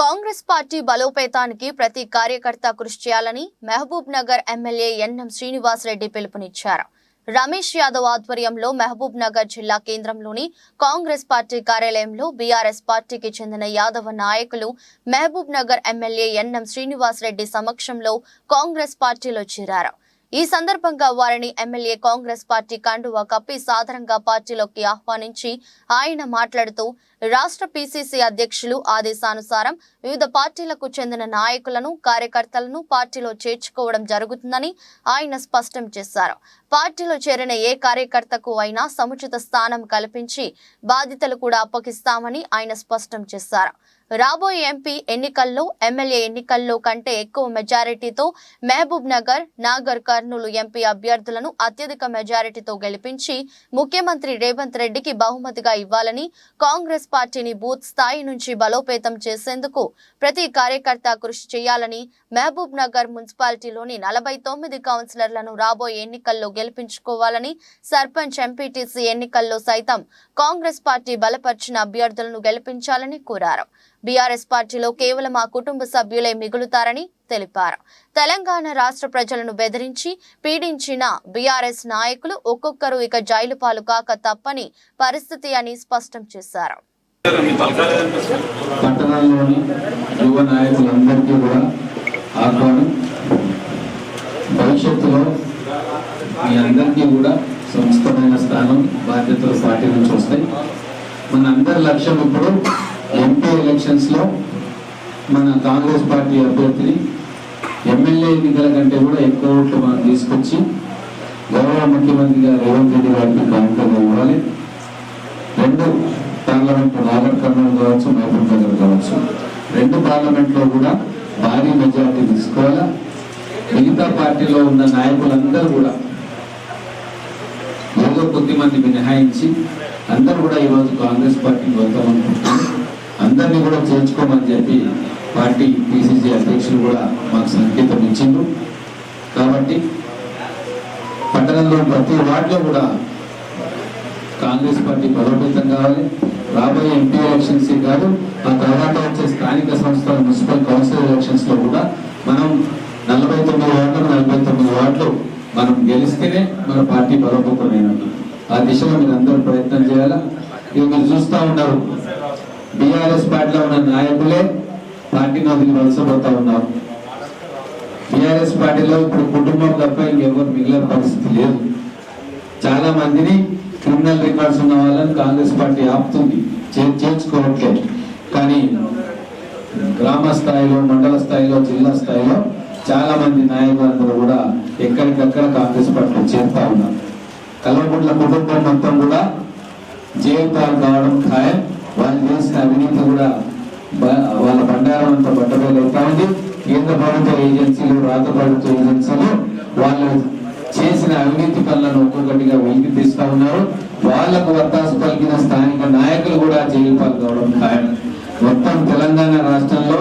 Congress party బలోపేతానికి ప్రతి కార్యకర్త కృషి చేయాలని మహబూబ్ నగర్ ఎమ్మెల్యే ఎన్ఎం శ్రీనివాసరెడ్డి పిలుపునిచ్చారు. రమేష్ యాదవ్ ఆధ్వర్యంలో మహబూబ్ నగర్ జిల్లా కేంద్రంలోని కాంగ్రెస్ పార్టీ కార్యాలయంలో బీఆర్ఎస్ పార్టీకి చెందిన యాదవ నాయకులు మహబూబ్ నగర్ ఎమ్మెల్యే ఎన్ఎం శ్రీనివాసరెడ్డి సమక్షంలో కాంగ్రెస్ పార్టీలో చేరారు. ఈ సందర్భంగా వారిని ఎమ్మెల్యే కాంగ్రెస్ పార్టీ కండువా కప్పి సాధారణంగా పార్టీలోకి ఆహ్వానించి ఆయన మాట్లాడుతూ రాష్ట్ర పీసీసీ అధ్యక్షులు ఆదేశానుసారం వివిధ పార్టీలకు చెందిన నాయకులను కార్యకర్తలను పార్టీలో చేర్చుకోవడం జరుగుతుందని ఆయన స్పష్టం చేశారు. పార్టీలో చేరిన ఏ కార్యకర్తకు అయినా సముచిత స్థానం కల్పించి బాధ్యతలు కూడా అప్పగిస్తామని ఆయన స్పష్టం చేశారు. రాబోయే ఎంపీ ఎన్నికల్లో ఎమ్మెల్యే ఎన్నికల్లో కంటే ఎక్కువ మెజారిటీతో మహబూబ్ నగర్ నాగర్ కర్నూలు ఎంపీ అభ్యర్థులను అత్యధిక మెజారిటీతో గెలిపించి ముఖ్యమంత్రి రేవంత్ రెడ్డికి బహుమతిగా ఇవ్వాలని కాంగ్రెస్ పార్టీని బూత్ స్థాయి నుంచి బలోపేతం చేసేందుకు ప్రతి కార్యకర్త కృషి చేయాలని మహబూబ్ నగర్ మున్సిపాలిటీలోని నలభై తొమ్మిది కౌన్సిలర్లను రాబోయే ఎన్నికల్లో గెలిపించుకోవాలని సర్పంచ్ ఎంపీటీసీ ఎన్నికల్లో సైతం కాంగ్రెస్ పార్టీ బలపరిచిన అభ్యర్థులను గెలిపించాలని కోరారు. బీఆర్ఎస్ పార్టీలో కేవలం ఆ కుటుంబ సభ్యులే మిగులుతారని తెలిపారు. తెలంగాణ రాష్ట్ర ప్రజలను బెదిరించి పీడించిన బీఆర్ఎస్ నాయకులు ఒక్కొక్కరు ఇక జైలు పాలు కాక తప్పని పరిస్థితి అని స్పష్టం చేశారు. పట్టణాల్లోని యువ నాయకులందరికీ కూడా ఆహ్వానం. భవిష్యత్తులో మీ అందరికీ కూడా సంస్థమైన స్థానం బాధ్యతలు పార్టీ నుంచి వస్తాయి మన అందరి లక్ష్యం ఇప్పుడు ఎంపీ ఎలక్షన్స్లో మన కాంగ్రెస్ పార్టీ అభ్యర్థిని ఎమ్మెల్యే ఎన్నికల కంటే కూడా ఎక్కువ ఓట్లు మనం తీసుకొచ్చి గౌరవ ముఖ్యమంత్రిగా రేవంత్ రెడ్డి గారికి కౌంటర్ ఇవ్వాలి. రెండు పార్లమెంట్ నాగర్ కర్నూలు కావచ్చు మహబూబ్ నగర్ కావచ్చు. రెండు పార్లమెంట్లో కూడా భారీ మెజార్టీ తీసుకోవాలా? మిగతా పార్టీలో ఉన్న నాయకులందరూ కూడా ఏదో కొద్ది మంది మినహాయించి అందరూ కూడా ఈరోజు కాంగ్రెస్ పార్టీకి వెళ్తామనుకుంటున్నారు అందరినీ కూడా చేర్చుకోమని చెప్పి పార్టీ పిసిసి అధ్యక్షులు కూడా మాకు సంకేతం ఇచ్చిండ్రు. కాబట్టి పట్టణంలో ప్రతి వార్డులో కూడా కాంగ్రెస్ పార్టీ బలోపేతం కావాలి. రాబోయే ఎంపీ ఎలక్షన్స్ కాదు ఆ తర్వాత వచ్చే స్థానిక సంస్థల మున్సిపల్ కౌన్సిల్ ఎలక్షన్స్లో కూడా మనం నలభై తొమ్మిది వార్డులు నలభై తొమ్మిది వార్డులు మనం గెలిస్తేనే మన పార్టీ బలోపేతమైనట్టు. ఆ దిశలో మీరు అందరూ ప్రయత్నం చేయాలా? ఇవి మీరు చూస్తూ ఉన్నారు. బీఆర్ఎస్ పార్టీలో ఉన్న నాయకులే పార్టీని వదిలి వలసపోతా ఉన్నారు. బీఆర్ఎస్ పార్టీలో ఇప్పుడు కుటుంబం తప్ప ఇంకెవరు మిగిలిన పరిస్థితి లేదు. చాలా మందిని క్రిమినల్ రికార్డ్స్ ఉన్న వాళ్ళని కాంగ్రెస్ పార్టీ ఆపుతుంది. చేర్చుకోవట్లేదు. కానీ గ్రామ స్థాయిలో మండల స్థాయిలో జిల్లా స్థాయిలో చాలా మంది నాయకులందరూ కూడా ఎక్కడికక్కడ కాంగ్రెస్ పార్టీలో చేరుతా ఉన్నారు. కల్వకుంట్ల కుటుంబం మొత్తం కూడా జైలు పాలు కావడం ఖాయం. వాళ్ళు చేసిన అవినీతి కూడా వాళ్ళ బండారం అంతా బట్టబయలవుతా ఉంది. కేంద్ర ప్రభుత్వ ఏజెన్సీలు రాష్ట్ర ప్రభుత్వ ఏజెన్సీలు వాళ్ళు చేసిన అవినీతి పనులను ఒక్కొక్కటిగా వెలికి తీస్తా ఉన్నారు. వాళ్ళకు వత్తాసు పలికిన స్థానిక నాయకులు కూడా జైలు పాల్గొవడం ఖాయం. మొత్తం తెలంగాణ రాష్ట్రంలో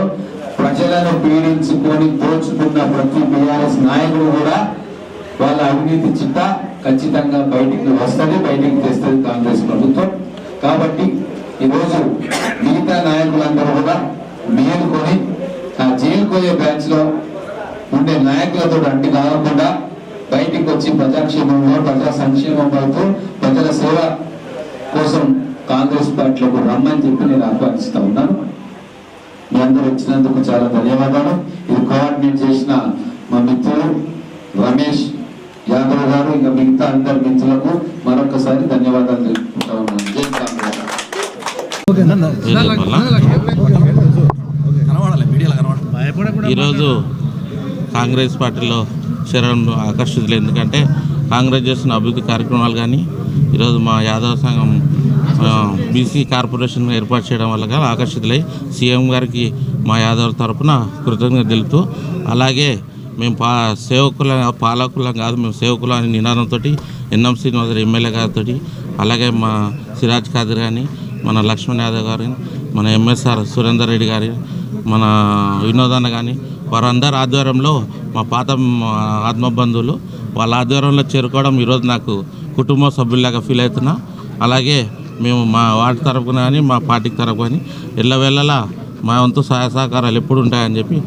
ప్రజలను పీడించుకొని దోచుకున్న ప్రతి బీఆర్ఎస్ నాయకుడు కూడా వాళ్ళ అవినీతి చిట్ట ఖచ్చితంగా బయటికి వస్తుంది బయటికి తెస్తుంది కాంగ్రెస్ ప్రభుత్వం. కాబట్టి ఈరోజు మిగతా నాయకులందరూ కూడా మేలుకొని ఆ జైలు పోయే బ్యాచ్లో ఉండే నాయకులతో అంటి కాకుండా బయటికి వచ్చి ప్రజాక్షేమంలో ప్రజా సంక్షేమం వైపు ప్రజల సేవ కోసం కాంగ్రెస్ పార్టీలకు రమ్మని చెప్పి నేను ఆహ్వానిస్తా ఉన్నాను. మీ అందరూ వచ్చినందుకు చాలా ధన్యవాదాలు. ఇది కోఆర్డినేట్ చేసిన మా మిత్రులు రమేష్ యాదవ్ గారు ఇంకా మిగతా అందరి మిత్రులకు మరొకసారి ధన్యవాదాలు తెలుపుకుంటా ఉన్నాను. ఈరోజు కాంగ్రెస్ పార్టీలో చేరడం ఆకర్షితులు. ఎందుకంటే కాంగ్రెస్ చేస్తున్న అభివృద్ధి కార్యక్రమాలు కానీ ఈరోజు మా యాదవ సంఘం బీసీ కార్పొరేషన్ ఏర్పాటు చేయడం వల్ల కానీ ఆకర్షితులై సీఎం గారికి మా యాదవ్ తరపున కృతజ్ఞత తెలుపుతూ అలాగే మేము పా సేవకుల పాలకులం కాదు మేము సేవకులం అనే నినాదంతో ఎన్ఎం శ్రీనివాస ఎమ్మెల్యే గారితో అలాగే మా సిరాజ్ ఖాదర్ కానీ మన లక్ష్మణ్ యాదవ్ గారిని మన ఎంఎస్ఆర్ సురేందర్ రెడ్డి గారి మన వినోదన్న కానీ వారందరి ఆధ్వర్యంలో మా పాత ఆత్మబంధువులు వాళ్ళ ఆధ్వర్యంలో చేరుకోవడం ఈరోజు నాకు కుటుంబ సభ్యుల్లాగా ఫీల్ అవుతున్నా. అలాగే మేము మా వార్డు తరపున కానీ మా పార్టీకి తరపు కానీ ఎల్లవేళలా మా వంతు సహాయ సహకారాలు ఎప్పుడు ఉంటాయని చెప్పి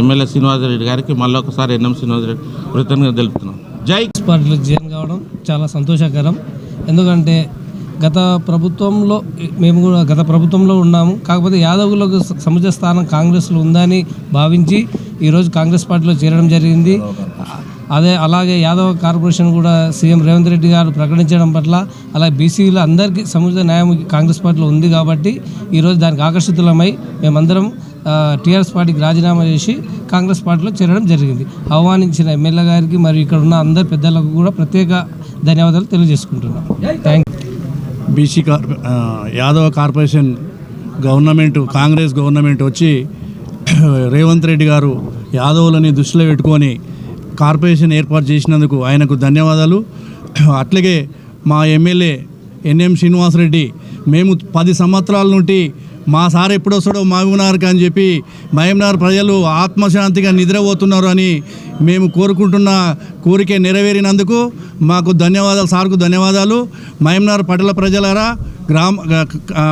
ఎమ్మెల్యే శ్రీనివాసరెడ్డి గారికి మళ్ళీ ఒకసారి ఎన్ఎం శ్రీనివాసరెడ్డి కృతజ్ఞత తెలుపుతున్నాం. జై పార్టీలో జాయిన్ కావడం చాలా సంతోషకరం. ఎందుకంటే గత ప్రభుత్వంలో మేము కూడా గత ప్రభుత్వంలో ఉన్నాము. కాకపోతే యాదవులకు స- స్థానం కాంగ్రెస్లో ఉందని భావించి ఈరోజు కాంగ్రెస్ పార్టీలో చేరడం జరిగింది. అదే అలాగే యాదవ కార్పొరేషన్ కూడా సీఎం రేవంత్ రెడ్డి గారు ప్రకటించడం పట్ల అలాగే బీసీలు అందరికీ సముచిత న్యాయం కాంగ్రెస్ పార్టీలో ఉంది కాబట్టి ఈరోజు దానికి ఆకర్షితులమై మేమందరం టీఆర్ఎస్ పార్టీకి రాజీనామా చేసి కాంగ్రెస్ పార్టీలో చేరడం జరిగింది. ఆహ్వానించిన ఎమ్మెల్యే గారికి మరియు ఇక్కడ ఉన్న అందరి పెద్దలకు కూడా ప్రత్యేక ధన్యవాదాలు తెలియజేసుకుంటున్నాం. Thank you BC car Yadava corporation government Congress government వచ్చి రేవంత్ రెడ్డి గారు యాదవులని దృష్టిలో పెట్టుకొని కార్పొరేషన్ ఏర్పాటు చేసినందుకు ఆయనకు ధన్యవాదాలు. అట్లాగే మా ఎమ్మెల్యే ఎన్ఎం శ్రీనివాసరెడ్డి మేము పది సంవత్సరాల నుండి మా సార్ ఎప్పుడు వస్తాడో మహబూబ్నగర్కి అని చెప్పి మహబూబ్నగర్ ప్రజలు ఆత్మశాంతిగా నిద్రపోతున్నారు అని మేము కోరుకుంటున్న కోరిక నెరవేరినందుకు మాకు ధన్యవాదాలు సార్కు ధన్యవాదాలు. మహబూబ్నగర్ పట్టణ ప్రజలారా గ్రామ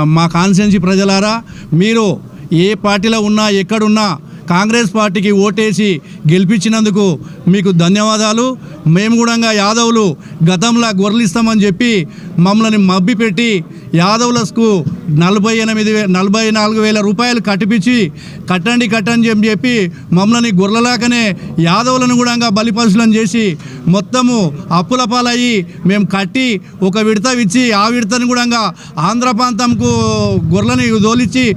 మా కాన్స్టిట్యున్సీ ప్రజలారా మీరు ఏ పార్టీలో ఉన్నా ఎక్కడున్నా కాంగ్రెస్ పార్టీకి ఓటేసి గెలిపించినందుకు మీకు ధన్యవాదాలు. మేము కూడా యాదవులు గతంలో గొర్రెలిస్తామని చెప్పి మమ్మల్ని మబ్బిపెట్టి యాదవులకు నలభై ఎనిమిది నలభై నాలుగు వేల రూపాయలు కట్టిపించి కట్టండి కట్టండి చెప్పి మమ్మల్ని గొర్రెలాగానే యాదవులను కూడా బలిపశులను చేసి మొత్తము అప్పుల పాలయ్యి మేము కట్టి ఒక విడత ఇచ్చి ఆ విడతను కూడా ఆంధ్ర ప్రాంతంకు గొర్రెని దోలిచ్చి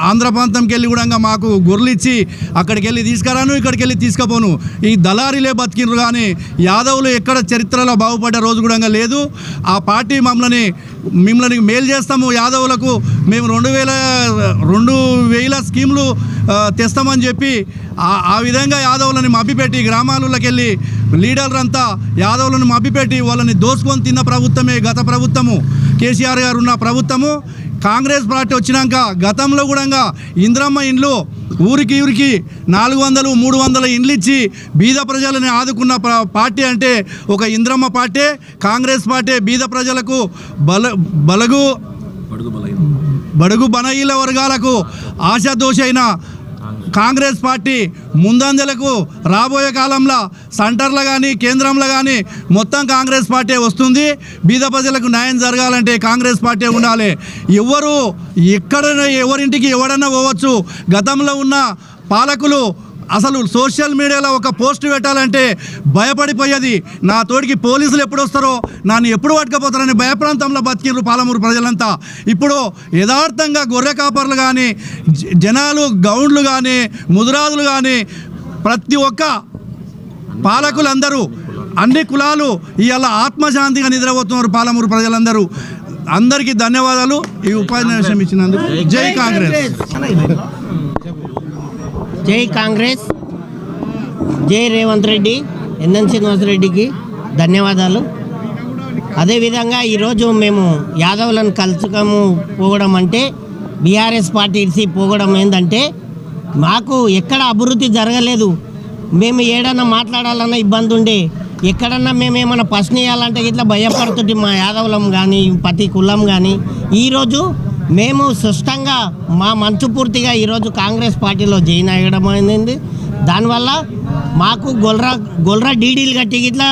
ఆంధ్ర ప్రాంతంకి వెళ్ళి కూడా మాకు గొర్రెలు ఇచ్చి అక్కడికి వెళ్ళి తీసుకురాను ఇక్కడికి వెళ్ళి తీసుకుపోను. ఈ దళారీలే బతికినరు కానీ యాదవులు ఎక్కడ చరిత్రలో బాగుపడ్డ రోజు కూడా లేదు. ఆ పార్టీ మమ్మల్ని మిమ్మల్ని మేలు చేస్తాము యాదవులకు. మేము రెండు వేల రెండు వేల స్కీములు తెస్తామని చెప్పి ఆ- విధంగా యాదవులని మభ్యపెట్టి గ్రామాలలోకి వెళ్ళి లీడర్లంతా యాదవులను మభ్యపెట్టి వాళ్ళని దోసుకొని తిన్న ప్రభుత్వమే గత ప్రభుత్వము. కేసీఆర్ గారు ఉన్న ప్రభుత్వము. కాంగ్రెస్ పార్టీ వచ్చినాక గతంలో కూడా ఇంద్రమ్మ ఇండ్లు ఊరికి ఊరికి నాలుగు వందలు మూడు వందల ఇండ్లు ఇచ్చి బీద ప్రజలని ఆదుకున్న ప్ర- పార్టీ అంటే ఒక ఇంద్రమ్మ పార్టీ కాంగ్రెస్ పార్టీ బీద ప్రజలకు బల బలగు బడుగు బనయిల వర్గాలకు ఆశాదోషైన కాంగ్రెస్ పార్టీ ముందంజలకు రాబోయే కాలంలో సెంటర్లో కానీ కేంద్రంలో కానీ మొత్తం కాంగ్రెస్ పార్టీ వస్తుంది. బీద ప్రజలకు న్యాయం జరగాలంటే కాంగ్రెస్ పార్టీ ఉండాలి. ఎవరు ఎక్కడైనా ఎవరింటికి ఎవడన్నా పోవచ్చు. గతంలో ఉన్న పాలకులు అసలు సోషల్ మీడియాలో ఒక పోస్ట్ పెట్టాలంటే భయపడిపోయేది. నా తోడికి పోలీసులు ఎప్పుడు వస్తారో నన్ను ఎప్పుడు పట్టుకపోతారని భయప్రాంతంలో బతికిర్రు పాలమూరు ప్రజలంతా. ఇప్పుడు యథార్థంగా గొర్రె కాపర్లు కానీ జనాలు గౌండ్లు కానీ ముదురాజులు కానీ ప్రతి ఒక్క పాలకులందరూ అన్ని కులాలు ఇవాళ ఆత్మశాంతిగా నిద్రపోతున్నారు పాలమూరు ప్రజలందరూ. అందరికీ ధన్యవాదాలు. ఈ ఉపన్యాసం ఇచ్చినందుకు జై కాంగ్రెస్. జై కాంగ్రెస్ జై రేవంత్ రెడ్డి ఎన్ఎన్ శ్రీనివాసరెడ్డికి ధన్యవాదాలు. అదేవిధంగా ఈరోజు మేము యాదవులను కలుసుకము పోవడం అంటే బీఆర్ఎస్ పార్టీ పోగడం పోవడం ఏంటంటే మాకు ఎక్కడ అభివృద్ధి జరగలేదు. మేము ఏడన్నా మాట్లాడాలన్నా ఇబ్బంది ఉండే ఎక్కడన్నా మేము ఏమైనా ప్రశ్న ఇవ్వాలంటే ఇట్లా భయపడుతుంటే మా యాదవులం కానీ ప్రతి కులం కానీ ఈరోజు మేము స్పష్టంగా మా మంచు పూర్తిగా ఈరోజు కాంగ్రెస్ పార్టీలో జాయిన్ అయ్యడం అయింది. దానివల్ల మాకు గొల్రా గొల్రా డీడీలు కట్టి ఇట్లా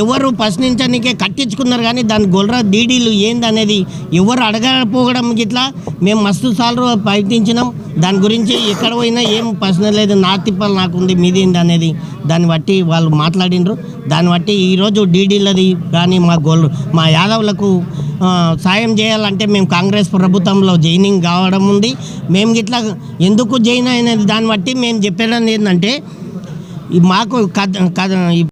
ఎవరు ప్రశ్నించడానికే కట్టించుకున్నారు కానీ దాని గొల్రా డీడీలు ఏందనేది ఎవరు అడగకపోవడం ఇట్లా మేము మస్తు సార్లు ప్రయత్నించినాం. దాని గురించి ఎక్కడ పోయినా ఏం ప్రశ్న లేదు. నా తిప్పలు నాకుంది మీది అనేది దాన్ని బట్టి వాళ్ళు మాట్లాడినరు. దాన్ని బట్టి ఈరోజు డీడీలది కానీ మా గొల్ మా యాదవులకు సాయం చేయాలంటే మేము కాంగ్రెస్ ప్రభుత్వంలో జాయినింగ్ కావడం ఉంది. మేము ఇట్లా ఎందుకు జాయిన్ అయినది? దాన్ని బట్టి మేము చెప్పేది ఏంటంటే ఈ మాకు కథ కథ ఈ